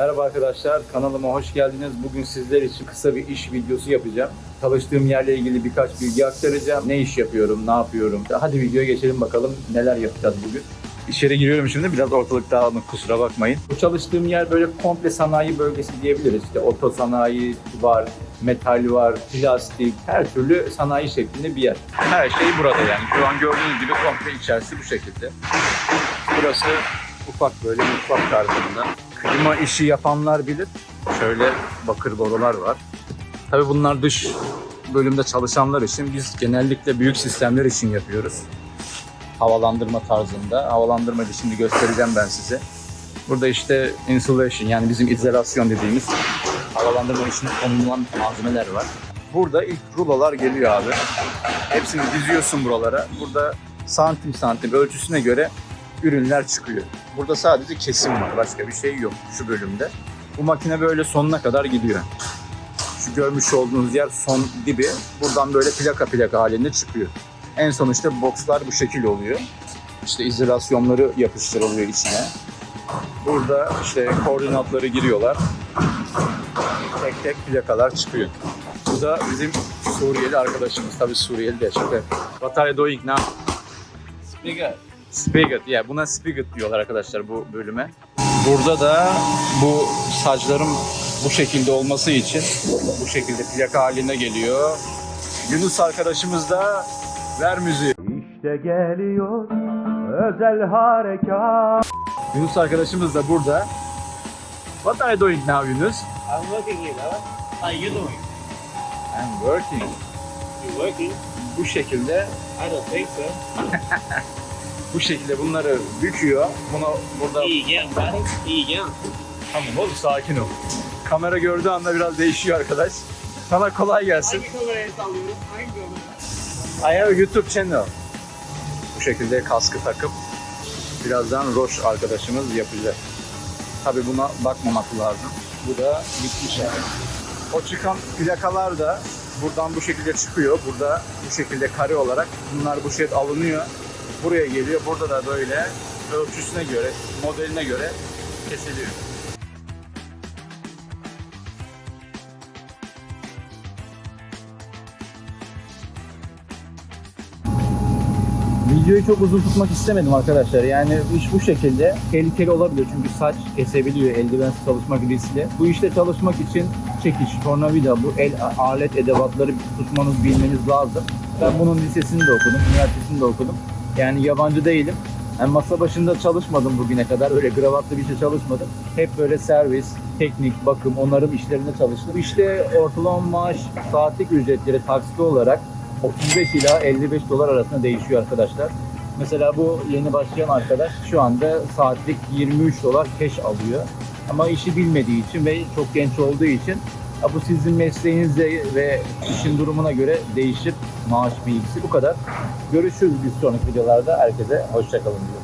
Merhaba arkadaşlar, kanalıma hoş geldiniz. Bugün sizler için kısa bir iş videosu yapacağım. Çalıştığım yerle ilgili birkaç bilgi aktaracağım. Ne iş yapıyorum, ne yapıyorum. Hadi videoya geçelim bakalım neler yapacağız bugün. İçeri giriyorum şimdi, biraz ortalık dağınık kusura bakmayın. Bu çalıştığım yer böyle komple sanayi bölgesi diyebiliriz. İşte oto sanayi var, metal var, plastik, her türlü sanayi şeklinde bir yer. Her şey burada yani. Şu an gördüğünüz gibi komple içerisi bu şekilde. Burası ufak böyle mutfak tarzında. Klima işi yapanlar bilir. Şöyle bakır borular var. Tabii bunlar dış bölümde çalışanlar için biz genellikle büyük sistemler için yapıyoruz. Havalandırma tarzında. Havalandırmayı da şimdi göstereceğim ben size. Burada işte insulation yani bizim izolasyon dediğimiz havalandırma için konulan malzemeler var. Burada ilk rulolar geliyor abi. Hepsini diziyorsun buralara. Burada santim santim ölçüsüne göre ürünler çıkıyor. Burada sadece kesim var. Başka bir şey yok şu bölümde. Bu makine böyle sonuna kadar gidiyor. Şu görmüş olduğunuz yer son dibi. Buradan böyle plaka plaka halinde çıkıyor. En son işte boxlar bu şekil oluyor. İşte izolasyonları yapıştırılıyor içine. Burada işte koordinatları giriyorlar. Tek tek plakalar çıkıyor. Bu da bizim Suriyeli arkadaşımız. Tabii Suriyeli de şaka. Are you doing now? Spigot. Ya buna spigot diyorlar arkadaşlar bu bölüme. Burada da bu saçların bu şekilde olması için bu şekilde plaka halinde geliyor. Yunus arkadaşımız da ver müziği. İşte geliyor özel harekat. Yunus arkadaşımız da burada. What are you doing now Yunus? I'm working here, huh? How you doing? I'm working. You working? Bu şekilde I don't think so. bu şekilde bunları büküyor. Bunu burada İyi gel buddy. İyi gel. Tamam oğlum sakin ol. Kamera gördüğü anda biraz değişiyor arkadaş. Sana kolay gelsin. Hangi kamerayı sallıyoruz? Hangi kamera? I have a YouTube channel. Bu şekilde kaskı takıp birazdan Roş arkadaşımız yapacak. Tabi buna bakmamak lazım. Bu da bitmiş yani. O çıkan plakalar da buradan bu şekilde çıkıyor. Burada bu şekilde kare olarak bunlar bu şekilde alınıyor. Buraya geliyor. Burada da böyle ölçüsüne göre, modeline göre kesiliyor. Videoyu çok uzun tutmak istemedim arkadaşlar. Yani iş bu şekilde tehlikeli olabilir çünkü saç kesebiliyor eldivensiz çalışmak riskli. Bu işte çalışmak için çekiş, tornavida, bu el alet edevatları tutmanız bilmeniz lazım. Ben bunun lisesini de okudum, üniversitesini de okudum. Yani yabancı değilim. Yani masa başında çalışmadım bugüne kadar. Öyle gravatlı bir şey çalışmadım. Hep böyle servis, teknik, bakım, onarım işlerinde çalıştım. İşte ortalama maaş, saatlik ücretleri taksitli olarak 35 ila 55 dolar arasında değişiyor arkadaşlar. Mesela bu yeni başlayan arkadaş şu anda saatlik 23 dolar cash alıyor. Ama işi bilmediği için ve çok genç olduğu için bu sizin mesleğinize ve işin durumuna göre değişir maaş bilgisi bu kadar. Görüşürüz bir sonraki videolarda. Herkese hoşçakalın diyorum.